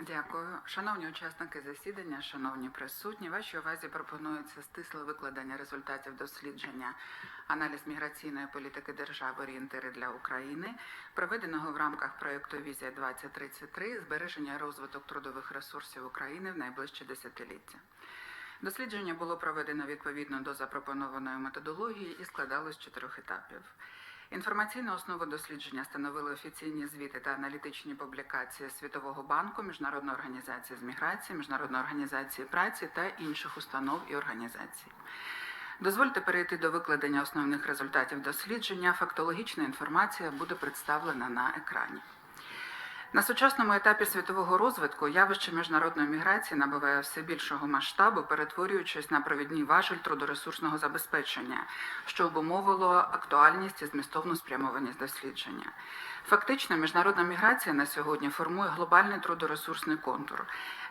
Дякую. Шановні учасники засідання, шановні присутні, вашій увазі пропонується стисле викладення результатів дослідження аналіз міграційної політики держави орієнтири для України, проведеного в рамках проєкту Візія 2033 збереження розвиток трудових ресурсів України в найближче десятиліття. Дослідження було проведено відповідно до запропонованої методології і складалось з чотирьох етапів. Інформаційну основу дослідження становили офіційні звіти та аналітичні публікації Світового банку, Міжнародної організації з міграції, Міжнародної організації праці та інших установ і організацій. Дозвольте перейти до викладення основних результатів дослідження. Фактологічна інформація буде представлена на екрані. На сучасному етапі світового розвитку явище міжнародної міграції набуває все більшого масштабу, перетворюючись на провідні важель трудоресурсного забезпечення, що обумовило актуальність і змістовну спрямованість дослідження. Фактично, міжнародна міграція на сьогодні формує глобальний трудоресурсний контур.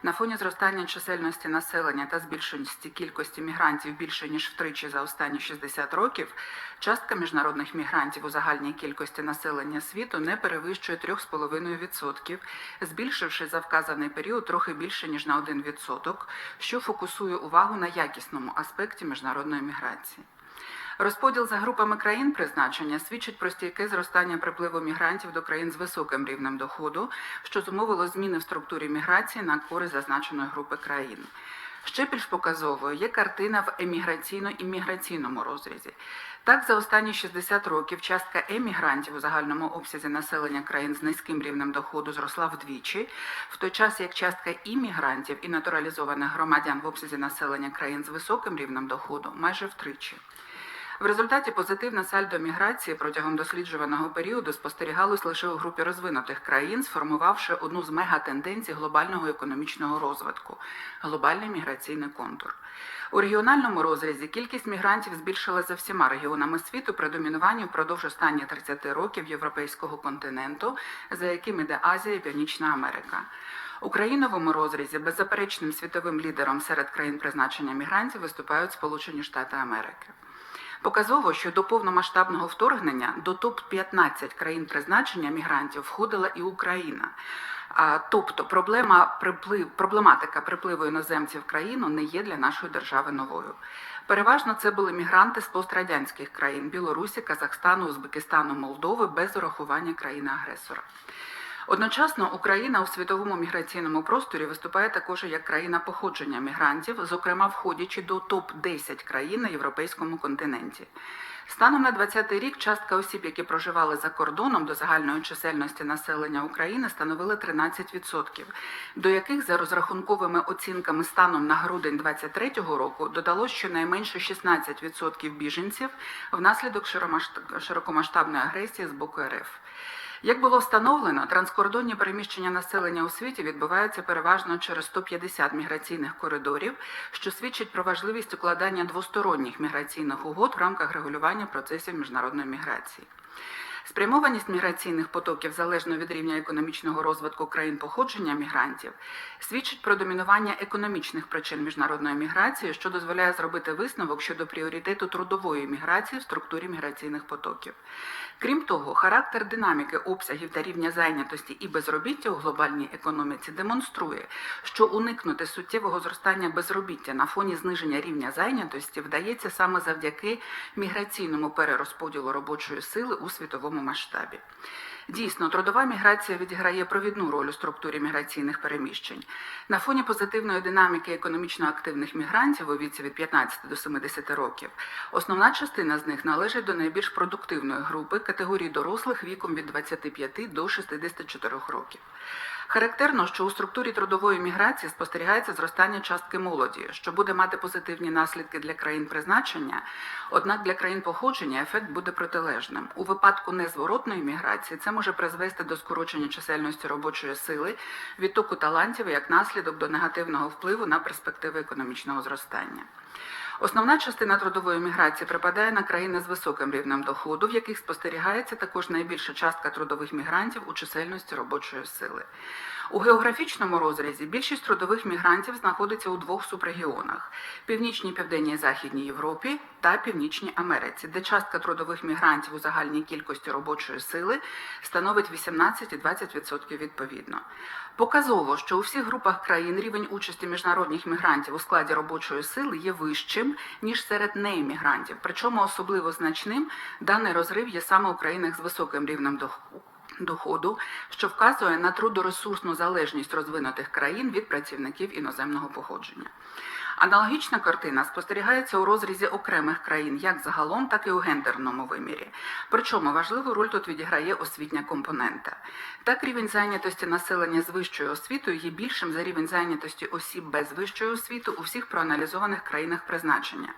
На фоні зростання чисельності населення та збільшеності кількості мігрантів більше ніж втричі за останні 60 років, частка міжнародних мігрантів у загальній кількості населення світу не перевищує 3,5%, збільшивши за вказаний період трохи більше ніж на 1%, що фокусує увагу на якісному аспекті міжнародної міграції. Розподіл за групами країн призначення свідчить про стійке зростання припливу мігрантів до країн з високим рівнем доходу, що зумовило зміни в структурі міграції на користь зазначеної групи країн. Ще більш показовою є картина в еміграційно-імміграційному розрізі. Так, за останні 60 років частка емігрантів у загальному обсязі населення країн з низьким рівнем доходу зросла вдвічі, в той час як частка іммігрантів і натуралізованих громадян в обсязі населення країн з високим рівнем доходу майже втричі. В результаті позитивне сальдо міграції протягом досліджуваного періоду спостерігалось лише у групі розвинутих країн, сформувавши одну з мегатенденцій глобального економічного розвитку глобальний міграційний контур. У регіональному розрізі кількість мігрантів збільшилася за всіма регіонами світу при домінуванні впродовж останніх 30 років європейського континенту, за яким іде Азія і Північна Америка. У країновому розрізі беззаперечним світовим лідером серед країн призначення мігрантів виступають Сполучені Штати Америки. Показово, що до повномасштабного вторгнення до топ-15 країн призначення мігрантів входила і Україна. Тобто проблема приплив, проблематика припливу іноземців в країну не є для нашої держави новою. Переважно це були мігранти з пострадянських країн Білорусі, Казахстану, Узбекистану, Молдови без урахування країни-агресора. Одночасно Україна у світовому міграційному просторі виступає також як країна походження мігрантів, зокрема входячи до топ 10 країн на європейському континенті. Станом на 2020 рік частка осіб, які проживали за кордоном до загальної чисельності населення України, становила 13%, до яких за розрахунковими оцінками станом на грудень 2023 року додалось щонайменше 16% біженців внаслідок широкомасштабної агресії з боку РФ. Як було встановлено, транскордонні переміщення населення у світі відбуваються переважно через 150 міграційних коридорів, що свідчить про важливість укладання двосторонніх міграційних угод в рамках регулювання процесів міжнародної міграції. Спрямованість міграційних потоків залежно від рівня економічного розвитку країн походження мігрантів свідчить про домінування економічних причин міжнародної міграції, що дозволяє зробити висновок щодо пріоритету трудової міграції в структурі міграційних потоків. Крім того, характер динаміки обсягів та рівня зайнятості і безробіття у глобальній економіці демонструє, що уникнути суттєвого зростання безробіття на фоні зниження рівня зайнятості вдається саме завдяки міграційному перерозподілу робочої сили у світовому масштабі. Дійсно, трудова міграція відіграє провідну роль у структурі міграційних переміщень. На фоні позитивної динаміки економічно активних мігрантів у віці від 15 до 70 років, основна частина з них належить до найбільш продуктивної групи категорії дорослих віком від 25 до 64 років. Характерно, що у структурі трудової міграції спостерігається зростання частки молоді, що буде мати позитивні наслідки для країн призначення. Однак для країн походження ефект буде протилежним. У випадку незворотної міграції це може призвести до скорочення чисельності робочої сили, відтоку талантів як наслідок до негативного впливу на перспективи економічного зростання. Основна частина трудової міграції припадає на країни з високим рівнем доходу, в яких спостерігається також найбільша частка трудових мігрантів у чисельності робочої сили. У географічному розрізі більшість трудових мігрантів знаходиться у двох субрегіонах: північній, південній західній Європі та Північній Америці, де частка трудових мігрантів у загальній кількості робочої сили становить 18 і 20% відповідно. Показово, що у всіх групах країн рівень участі міжнародних мігрантів у складі робочої сили є вищим ніж серед неіммігрантів. Причому особливо значним даний розрив є саме у країнах з високим рівнем доходу доходу, що вказує на трудоресурсну залежність розвинутих країн від працівників іноземного походження. Аналогічна картина спостерігається у розрізі окремих країн як загалом, так і у гендерному вимірі. Причому важливу роль тут відіграє освітня компонента. Так, рівень зайнятості населення з вищою освітою є більшим за рівень зайнятості осіб без вищої освіти у всіх проаналізованих країнах призначення.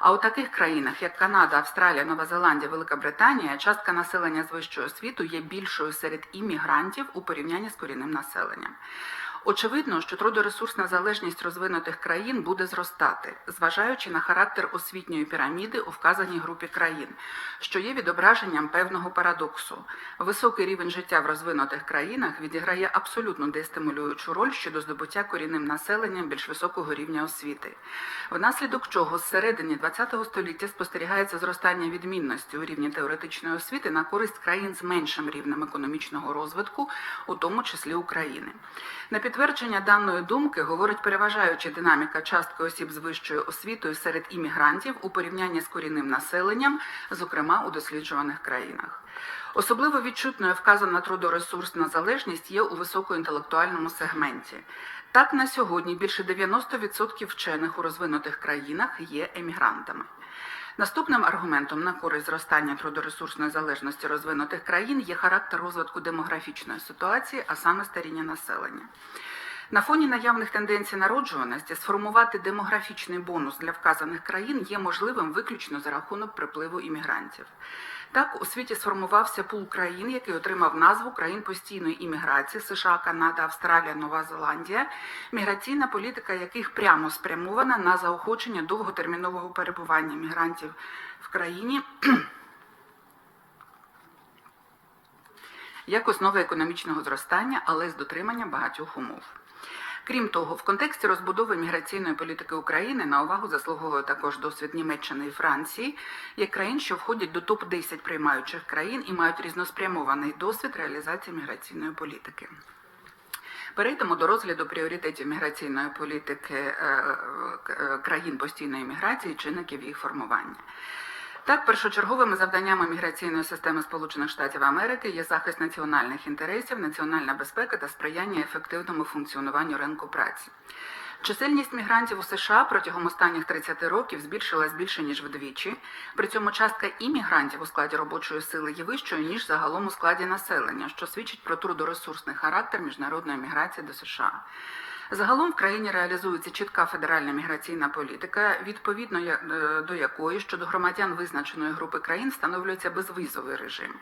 А у таких країнах, як Канада, Австралія, Нова Зеландія, Велика Британія, частка населення з вищою освітою є більшою серед іммігрантів у порівнянні з корінним населенням. Очевидно, що трудоресурсна залежність розвинутих країн буде зростати, зважаючи на характер освітньої піраміди у вказаній групі країн, що є відображенням певного парадоксу. Високий рівень життя в розвинутих країнах відіграє абсолютно дестимулюючу роль щодо здобуття корінним населенням більш високого рівня освіти, внаслідок чого з середини ХХ століття спостерігається зростання відмінності у рівні теоретичної освіти на користь країн з меншим рівнем економічного розвитку, у тому числі України. На підтвердження даної думки говорить переважаюча динаміка частки осіб з вищою освітою серед іммігрантів у порівнянні з корінним населенням, зокрема у досліджуваних країнах. Особливо відчутною вказана трудоресурсна залежність є у високоінтелектуальному сегменті. Так, на сьогодні більше 90% вчених у розвинутих країнах є емігрантами. Наступним аргументом на користь зростання трудоресурсної залежності розвинутих країн є характер розвитку демографічної ситуації, а саме старіння населення. На фоні наявних тенденцій народжуваності сформувати демографічний бонус для вказаних країн є можливим виключно за рахунок припливу іммігрантів. Так, у світі сформувався пул країн, який отримав назву країн постійної імміграції США, Канада, Австралія, Нова Зеландія, міграційна політика яких прямо спрямована на заохочення довготермінового перебування мігрантів в країні як основи економічного зростання, але з дотриманням багатьох умов. Крім того, в контексті розбудови міграційної політики України на увагу заслуговує також досвід Німеччини і Франції, як країн, що входять до топ 10 приймаючих країн і мають різноспрямований досвід реалізації міграційної політики. Перейдемо до розгляду пріоритетів міграційної політики е, е, країн постійної міграції, чинників їх формування. Так, першочерговими завданнями міграційної системи Сполучених Штатів Америки є захист національних інтересів, національна безпека та сприяння ефективному функціонуванню ринку праці. Чисельність мігрантів у США протягом останніх 30 років збільшилась більше ніж вдвічі. При цьому частка іммігрантів у складі робочої сили є вищою ніж загалом у складі населення, що свідчить про трудоресурсний характер міжнародної міграції до США. Загалом в країні реалізується чітка федеральна міграційна політика, відповідно е, до якої щодо громадян визначеної групи країн встановлюється безвізовий режим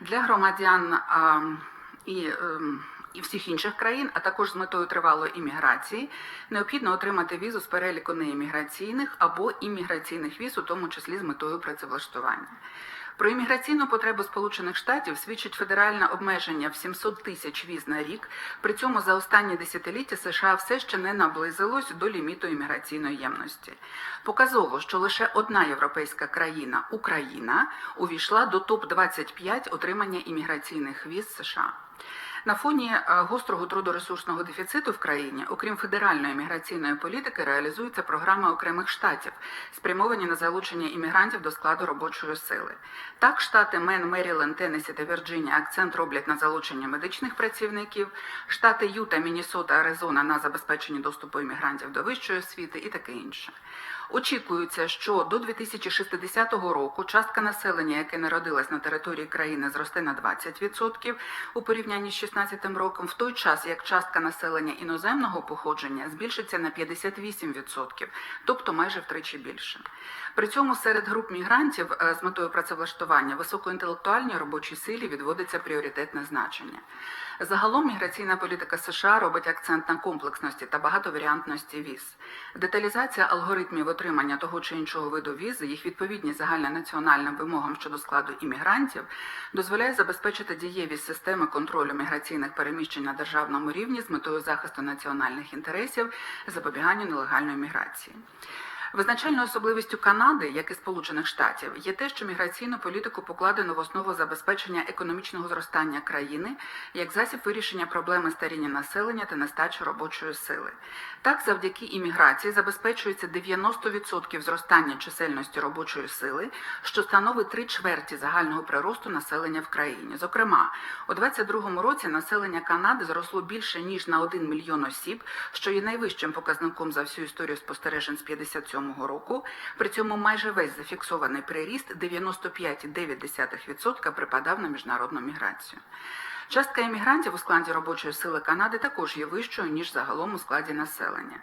для громадян а, і. Ем, і всіх інших країн, а також з метою тривалої імміграції, необхідно отримати візу з переліку неімміграційних або імміграційних віз, у тому числі з метою працевлаштування. Про імміграційну потребу Сполучених Штатів свідчить федеральне обмеження в 700 тисяч віз на рік. При цьому за останні десятиліття США все ще не наблизилось до ліміту імміграційної ємності. Показово, що лише одна європейська країна Україна увійшла до топ 25 отримання імміграційних віз США. На фоні е, гострого трудоресурсного дефіциту в країні, окрім федеральної міграційної політики, реалізується програма окремих штатів, спрямовані на залучення іммігрантів до складу робочої сили. Так, штати Мен, Меріленд, Теннесі та Вірджинія акцент роблять на залучення медичних працівників, штати Юта, Міннесота, Аризона на забезпечення доступу іммігрантів до вищої освіти і таке інше. Очікується, що до 2060 року частка населення, яке народилось на території країни, зросте на 20% у порівнянні з 16 роком, в той час як частка населення іноземного походження збільшиться на 58%, тобто майже втричі більше. При цьому серед груп мігрантів е, з метою працевлаштування високоінтелектуальній робочій силі відводиться пріоритетне значення. Загалом міграційна політика США робить акцент на комплексності та багатоваріантності віз. Деталізація алгоритмів отримання того чи іншого виду візи, їх відповідність загальнонаціональним вимогам щодо складу іммігрантів, дозволяє забезпечити дієвість системи контролю міграційних переміщень на державному рівні з метою захисту національних інтересів, запобіганню нелегальної міграції. Визначальною особливістю Канади, як і Сполучених Штатів, є те, що міграційну політику покладено в основу забезпечення економічного зростання країни як засіб вирішення проблеми старіння населення та нестачі робочої сили. Так, завдяки імміграції забезпечується 90% зростання чисельності робочої сили, що становить три чверті загального приросту населення в країні. Зокрема, у 2022 році населення Канади зросло більше ніж на 1 мільйон осіб, що є найвищим показником за всю історію спостережень з 57 року. При цьому майже весь зафіксований приріст 95,9% припадав на міжнародну міграцію. Частка іммігрантів у складі робочої сили Канади також є вищою ніж загалом у складі населення.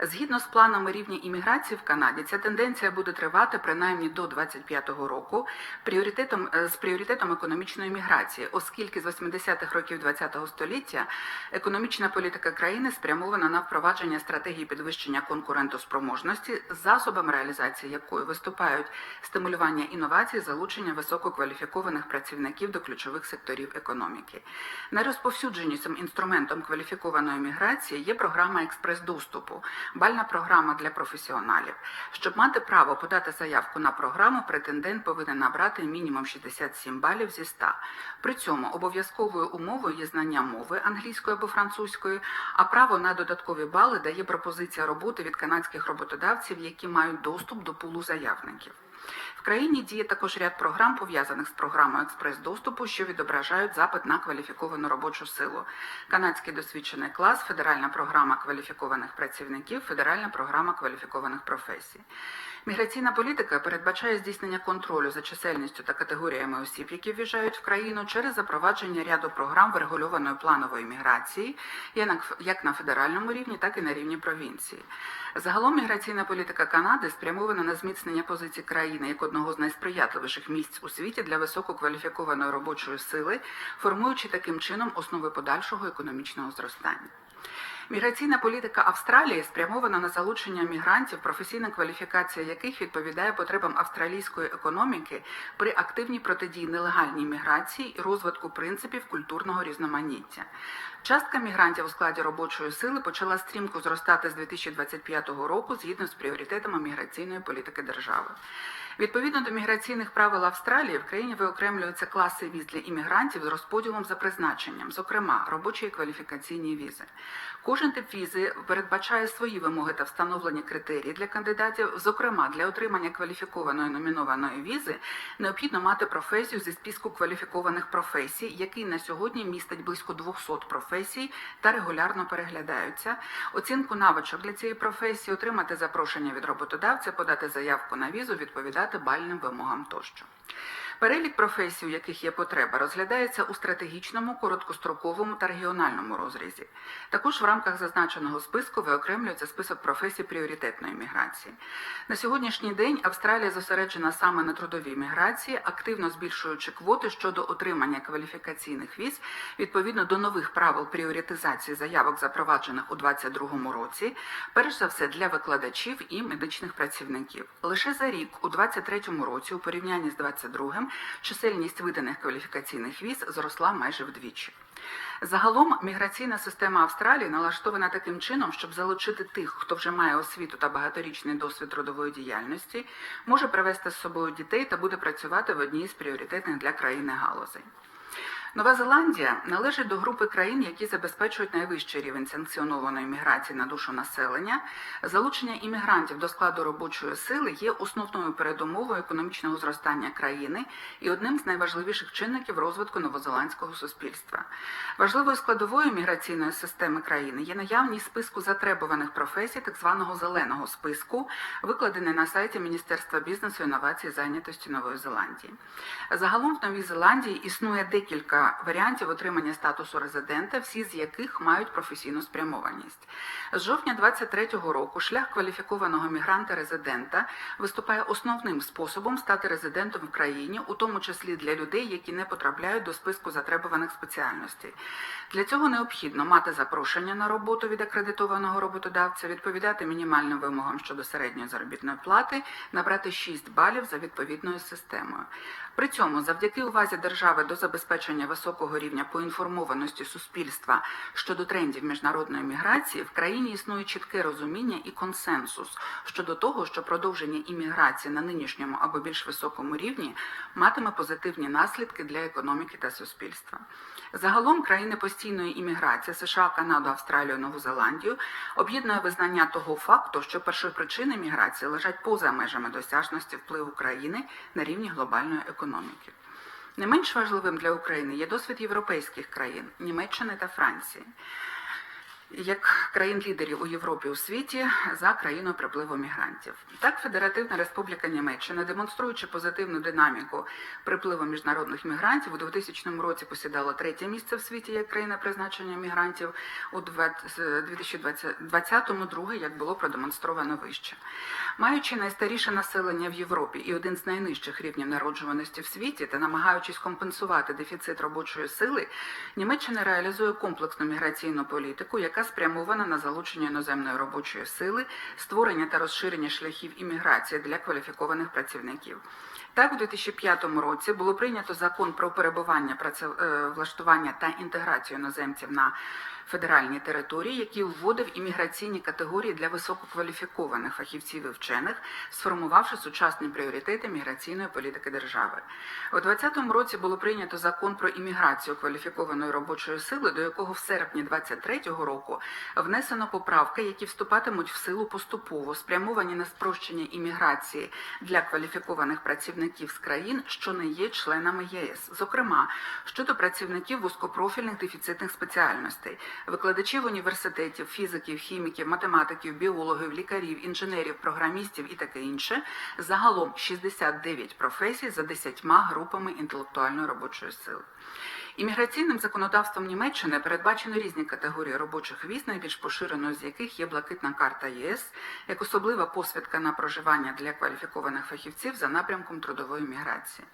Згідно з планами рівня імміграції в Канаді, ця тенденція буде тривати принаймні до 2025 року пріоритетом е, з пріоритетом економічної міграції, оскільки з 80-х років ХХ століття економічна політика країни спрямована на впровадження стратегії підвищення конкурентоспроможності, засобами реалізації якої виступають стимулювання інновацій, залучення висококваліфікованих працівників до ключових секторів економіки. Найрозповсюдженішим інструментом кваліфікованої міграції є програма експрес-доступу, бальна програма для професіоналів. Щоб мати право подати заявку на програму, претендент повинен набрати мінімум 67 балів зі 100. При цьому обов'язковою умовою є знання мови англійської або французької, а право на додаткові бали дає пропозиція роботи від канадських роботодавців, які мають доступ до пулу заявників. Країні діє також ряд програм, пов'язаних з програмою експрес-доступу, що відображають запит на кваліфіковану робочу силу. Канадський досвідчений клас, федеральна програма кваліфікованих працівників, федеральна програма кваліфікованих професій. Міграційна політика передбачає здійснення контролю за чисельністю та категоріями осіб, які в'їжджають в країну, через запровадження ряду програм врегульованої планової міграції, як на федеральному рівні, так і на рівні провінції. Загалом міграційна політика Канади спрямована на зміцнення позицій країни як одного з найсприятливіших місць у світі для висококваліфікованої робочої сили, формуючи таким чином основи подальшого економічного зростання. Міграційна політика Австралії спрямована на залучення мігрантів, професійна кваліфікація яких відповідає потребам австралійської економіки при активній протидії нелегальній міграції і розвитку принципів культурного різноманіття. Частка мігрантів у складі робочої сили почала стрімко зростати з 2025 року згідно з пріоритетами міграційної політики держави. Відповідно до міграційних правил Австралії в країні виокремлюються класи віз для іммігрантів з розподілом за призначенням, зокрема робочі і кваліфікаційні візи. Кожен тип візи передбачає свої вимоги та встановлені критерії для кандидатів. Зокрема, для отримання кваліфікованої номінованої візи необхідно мати професію зі списку кваліфікованих професій, який на сьогодні містить близько 200 професій та регулярно переглядаються. Оцінку навичок для цієї професії, отримати запрошення від роботодавця, подати заявку на візу, відповідати бальним вимогам тощо. Перелік професій, у яких є потреба, розглядається у стратегічному, короткостроковому та регіональному розрізі. Також в рамках зазначеного списку виокремлюється список професій пріоритетної міграції. На сьогоднішній день Австралія зосереджена саме на трудовій міграції, активно збільшуючи квоти щодо отримання кваліфікаційних віз відповідно до нових правил пріоритизації заявок, запроваджених у 2022 році, перш за все для викладачів і медичних працівників. Лише за рік, у 2023 році, у порівнянні з 2022, чисельність виданих кваліфікаційних віз зросла майже вдвічі. Загалом міграційна система Австралії налаштована таким чином, щоб залучити тих, хто вже має освіту та багаторічний досвід трудової діяльності, може привезти з собою дітей та буде працювати в одній з пріоритетних для країни галузей. Нова Зеландія належить до групи країн, які забезпечують найвищий рівень санкціонованої міграції на душу населення. Залучення іммігрантів до складу робочої сили є основною передумовою економічного зростання країни і одним з найважливіших чинників розвитку новозеландського суспільства. Важливою складовою міграційної системи країни є наявність списку затребуваних професій, так званого зеленого списку, викладений на сайті Міністерства бізнесу, інновацій і зайнятості Нової Зеландії. Загалом в Новій Зеландії існує декілька варіантів отримання статусу резидента, всі з яких мають професійну спрямованість. З жовтня 2023 року шлях кваліфікованого мігранта-резидента виступає основним способом стати резидентом в країні, у тому числі для людей, які не потрапляють до списку затребуваних спеціальностей. Для цього необхідно мати запрошення на роботу від акредитованого роботодавця, відповідати мінімальним вимогам щодо середньої заробітної плати, набрати 6 балів за відповідною системою. При цьому, завдяки увазі держави до забезпечення високого рівня поінформованості суспільства щодо трендів міжнародної міграції, в країні існує чітке розуміння і консенсус щодо того, що продовження імміграції на нинішньому або більш високому рівні матиме позитивні наслідки для економіки та суспільства. Загалом країни постійної імміграції США, Канаду, Австралію, Нову Зеландію об'єднує визнання того факту, що першопричини міграції лежать поза межами досяжності впливу країни на рівні глобальної економіки. Не менш важливим для України є досвід європейських країн Німеччини та Франції як країн-лідерів у Європі у світі за країною припливу мігрантів. Так, Федеративна Республіка Німеччина, демонструючи позитивну динаміку припливу міжнародних мігрантів, у 2000 році посідала третє місце в світі як країна призначення мігрантів у 2020-му друге, як було продемонстровано вище. Маючи найстаріше населення в Європі і один з найнижчих рівнів народжуваності в світі, та намагаючись компенсувати дефіцит робочої сили, Німеччина реалізує комплексну міграційну політику, яка спрямована на залучення іноземної робочої сили, створення та розширення шляхів імміграції для кваліфікованих працівників. Так, у 2005 році було прийнято закон про перебування працевлаштування та інтеграцію іноземців на федеральній території, який вводив імміграційні категорії для висококваліфікованих фахівців і вчених, сформувавши сучасні пріоритети міграційної політики держави. У 2020 році було прийнято закон про імміграцію кваліфікованої робочої сили, до якого в серпні 2023 року внесено поправки, які вступатимуть в силу поступово, спрямовані на спрощення імміграції для кваліфікованих працівників з країн, що не є членами ЄС, зокрема щодо працівників вузькопрофільних дефіцитних спеціальностей викладачів університетів, фізиків, хіміків, математиків, біологів, лікарів, інженерів, програмістів і таке інше. Загалом 69 професій за 10 групами інтелектуальної робочої сили. Імміграційним законодавством Німеччини передбачено різні категорії робочих віз, найбільш поширеною з яких є блакитна карта ЄС, як особлива посвідка на проживання для кваліфікованих фахівців за напрямком трудової міграції.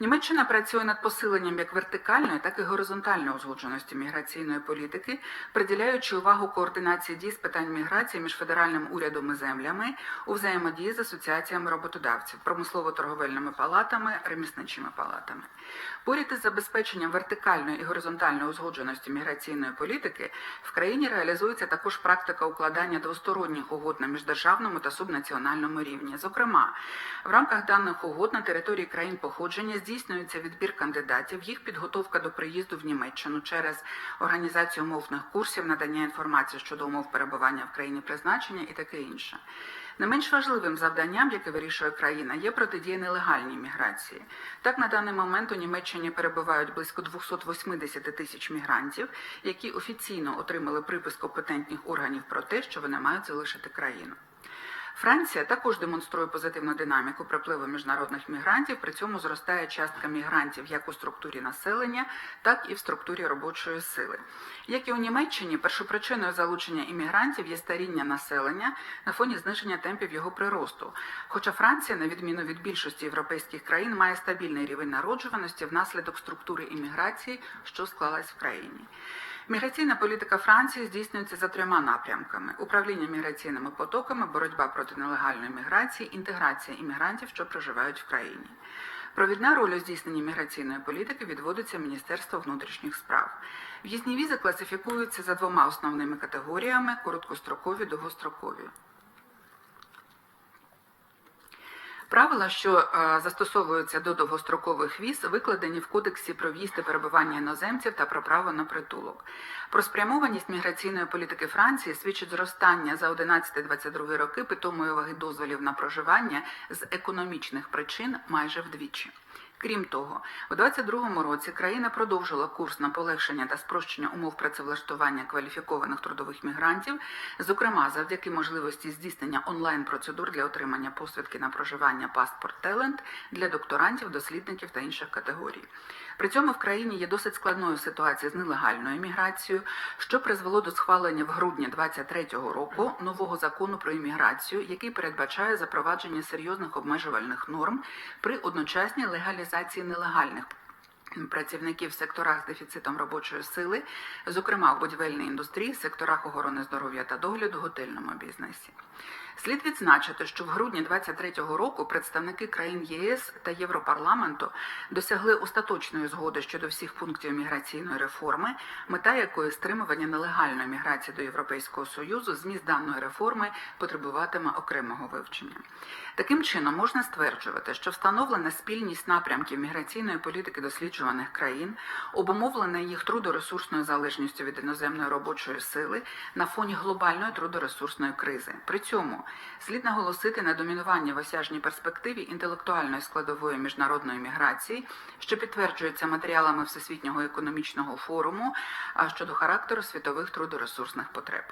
Німеччина працює над посиленням як вертикальної, так і горизонтальної узгодженості міграційної політики, приділяючи увагу координації дій з питань міграції між федеральним урядом і землями у взаємодії з асоціаціями роботодавців, промислово-торговельними палатами, ремісничими палатами. Поряд із забезпеченням вертикальної і горизонтальної узгодженості міграційної політики в країні реалізується також практика укладання двосторонніх угод на міждержавному та субнаціональному рівні. Зокрема, в рамках даних угод на території країн походження здійснюється відбір кандидатів, їх підготовка до приїзду в Німеччину через організацію мовних курсів, надання інформації щодо умов перебування в країні призначення і таке інше. Не менш важливим завданням, яке вирішує країна, є протидія нелегальній міграції. Так, на даний момент у Німеччині перебувають близько 280 тисяч мігрантів, які офіційно отримали припис компетентних органів про те, що вони мають залишити країну. Франція також демонструє позитивну динаміку припливу міжнародних мігрантів. При цьому зростає частка мігрантів як у структурі населення, так і в структурі робочої сили. Як і у Німеччині, першопричиною залучення іммігрантів є старіння населення на фоні зниження темпів його приросту. Хоча Франція, на відміну від більшості європейських країн, має стабільний рівень народжуваності внаслідок структури імміграції, що склалась в країні. Міграційна політика Франції здійснюється за трьома напрямками: управління міграційними потоками, боротьба проти нелегальної міграції, інтеграція іммігрантів, що проживають в країні. Провідна роль у здійсненні міграційної політики відводиться Міністерству внутрішніх справ. В'їзні візи класифікуються за двома основними категоріями: короткострокові довгострокові. Правила, що е, застосовуються до довгострокових віз, викладені в Кодексі про в'їзд і перебування іноземців та про право на притулок. Про спрямованість міграційної політики Франції свідчить зростання за 11-22 роки питомої ваги дозволів на проживання з економічних причин майже вдвічі. Крім того, у 2022 році країна продовжила курс на полегшення та спрощення умов працевлаштування кваліфікованих трудових мігрантів, зокрема завдяки можливості здійснення онлайн-процедур для отримання посвідки на проживання паспорт Телент для докторантів, дослідників та інших категорій. При цьому в країні є досить складною ситуація з нелегальною міграцією, що призвело до схвалення в грудні 2023 року нового закону про імміграцію, який передбачає запровадження серйозних обмежувальних норм при одночасній легалізації нелегальних. Працівників в секторах з дефіцитом робочої сили, зокрема в будівельній індустрії, секторах охорони здоров'я та догляду, готельному бізнесі. Слід відзначити, що в грудні 2023 року представники країн ЄС та Європарламенту досягли остаточної згоди щодо всіх пунктів міграційної реформи, мета якої стримування нелегальної міграції до Європейського союзу. Зміст даної реформи потребуватиме окремого вивчення. Таким чином можна стверджувати, що встановлена спільність напрямків міграційної політики досліджуваних країн, обумовлена їх трудоресурсною залежністю від іноземної робочої сили на фоні глобальної трудоресурсної кризи. При цьому слід наголосити на домінуванні в осяжній перспективі інтелектуальної складової міжнародної міграції, що підтверджується матеріалами Всесвітнього економічного форуму щодо характеру світових трудоресурсних потреб.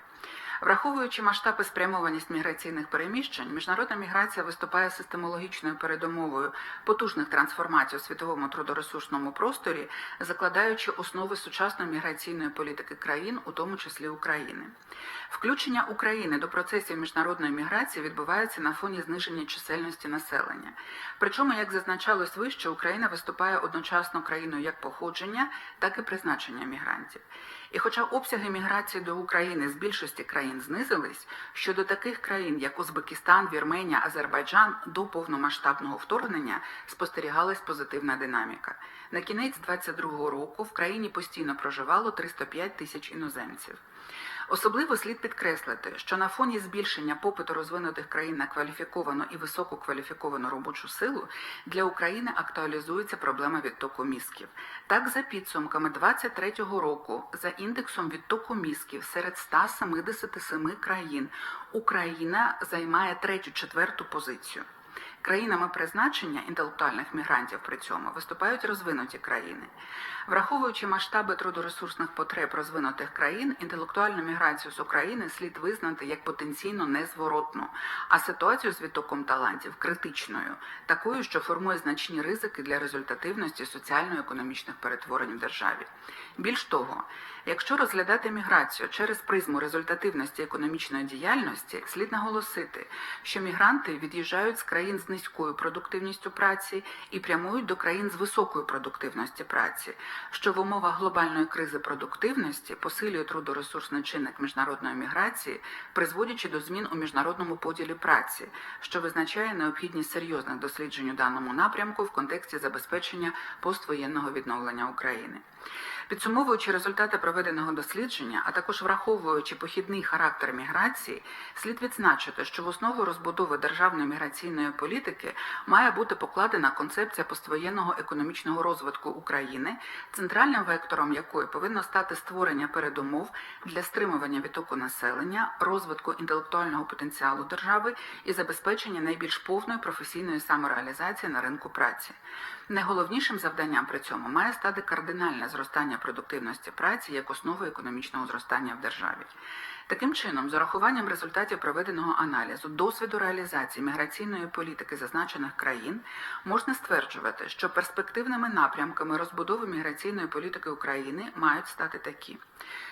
Враховуючи масштаб і спрямованість міграційних переміщень, міжнародна міграція виступає системологічною передумовою потужних трансформацій у світовому трудоресурсному просторі, закладаючи основи сучасної міграційної політики країн, у тому числі України. Включення України до процесів міжнародної міграції відбувається на фоні зниження чисельності населення. Причому, як зазначалось вище, Україна виступає одночасно країною як походження, так і призначення мігрантів. І хоча обсяги міграції до України з більшості країн знизились, щодо таких країн, як Узбекистан, Вірменія, Азербайджан, до повномасштабного вторгнення спостерігалась позитивна динаміка. На кінець 2022 року в країні постійно проживало 305 тисяч іноземців. Особливо слід підкреслити, що на фоні збільшення попиту розвинутих країн на кваліфіковану і висококваліфіковану робочу силу для України актуалізується проблема відтоку мізків. Так, за підсумками 2023 року, за індексом відтоку мізків серед 177 країн Україна займає третю-четверту позицію. Країнами призначення інтелектуальних мігрантів при цьому виступають розвинуті країни. Враховуючи масштаби трудоресурсних потреб розвинутих країн, інтелектуальну міграцію з України слід визнати як потенційно незворотну, а ситуацію з відтоком талантів критичною, такою, що формує значні ризики для результативності соціально-економічних перетворень в державі. Більш того, якщо розглядати міграцію через призму результативності економічної діяльності, слід наголосити, що мігранти від'їжджають з країн з низькою продуктивністю праці і прямують до країн з високою продуктивністю праці, що в умовах глобальної кризи продуктивності посилює трудоресурсний чинник міжнародної міграції, призводячи до змін у міжнародному поділі праці, що визначає необхідність серйозних досліджень у даному напрямку в контексті забезпечення поствоєнного відновлення України. Підсумовуючи результати проведеного дослідження, а також враховуючи похідний характер міграції, слід відзначити, що в основу розбудови державної міграційної політики має бути покладена концепція поствоєнного економічного розвитку України, центральним вектором якої повинно стати створення передумов для стримування відтоку населення, розвитку інтелектуального потенціалу держави і забезпечення найбільш повної професійної самореалізації на ринку праці. Найголовнішим завданням при цьому має стати кардинальне зростання продуктивності праці як основи економічного зростання в державі. Таким чином, з урахуванням результатів проведеного аналізу досвіду реалізації міграційної політики зазначених країн можна стверджувати, що перспективними напрямками розбудови міграційної політики України мають стати такі: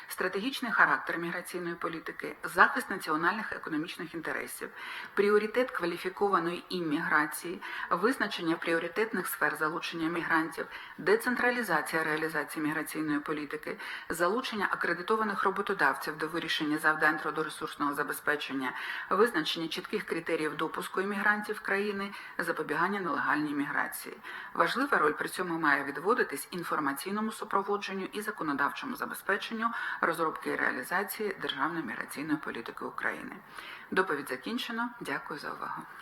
стратегічний характер міграційної політики, захист національних економічних інтересів, пріоритет кваліфікованої імміграції, визначення пріоритетних сфер залучення мігрантів, децентралізація реалізації міграційної політики, залучення акредитованих роботодавців до вирішення завдань трудоресурсного забезпечення, визначення чітких критеріїв допуску іммігрантів країни, запобігання нелегальній міграції. Важлива роль при цьому має відводитись інформаційному супроводженню і законодавчому забезпеченню розробки і реалізації державної міграційної політики України. Доповідь закінчено. Дякую за увагу.